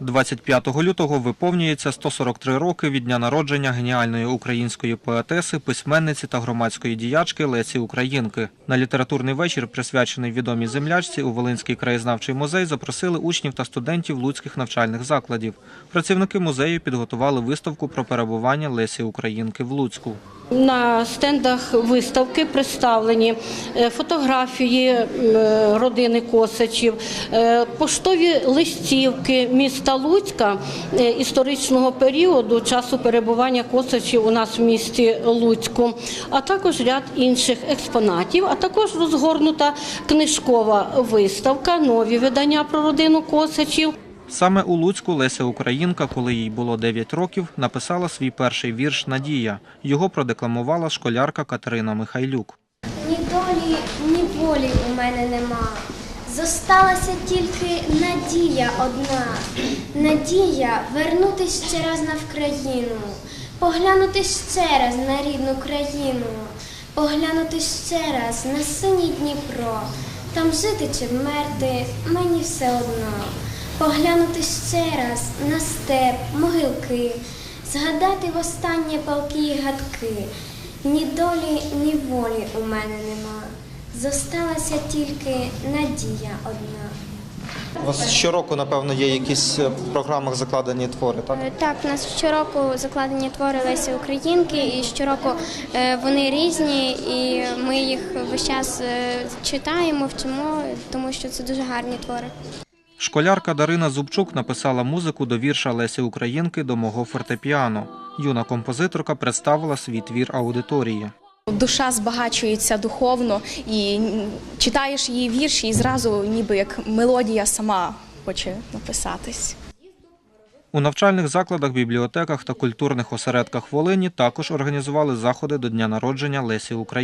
25 лютого виповнюється 143 роки від дня народження геніальної української поетеси, письменниці та громадської діячки Лесі Українки. На літературний вечір, присвячений відомій землячці, у Волинський краєзнавчий музей запросили учнів та студентів луцьких навчальних закладів. Працівники музею підготували виставку про перебування Лесі Українки в Луцьку. На стендах виставки представлені е, фотографії е, родини Косачів, е, поштові листівки міста Луцька історичного періоду часу перебування Косачів у нас в місті Луцьку, а також ряд інших експонатів, а також розгорнута книжкова виставка, нові видання про родину Косачів. Саме у Луцьку Леся Українка, коли їй було 9 років, написала свій перший вірш Надія. Його продекламувала школярка Катерина Михайлюк. Ні долі, ні волі у мене нема. Зосталася тільки надія одна. Надія вернутись ще раз на Вкраїну, поглянути ще раз на рідну країну, поглянути ще раз на синій Дніпро. Там жити чи вмерти мені все одно. Поглянути ще раз на степ, могилки, згадати востаннє палки й гадки. Ні долі, ні волі у мене нема. Зосталася тільки надія одна. У вас щороку, напевно, є якісь е, в програмах закладені твори, так? Е, Так, у нас щороку закладені твори Лесі Українки, і щороку е, вони різні, і ми їх весь час читаємо, вчимо, тому що це дуже гарні твори. Школярка Дарина Зубчук написала музику до вірша Лесі Українки до мого фортепіано. Юна композиторка представила свій твір аудиторії. Душа збагачується духовно і читаєш її вірші, і зразу ніби як мелодія сама хоче написатись. У навчальних закладах, бібліотеках та культурних осередках Волині також організували заходи до дня народження Лесі Українки.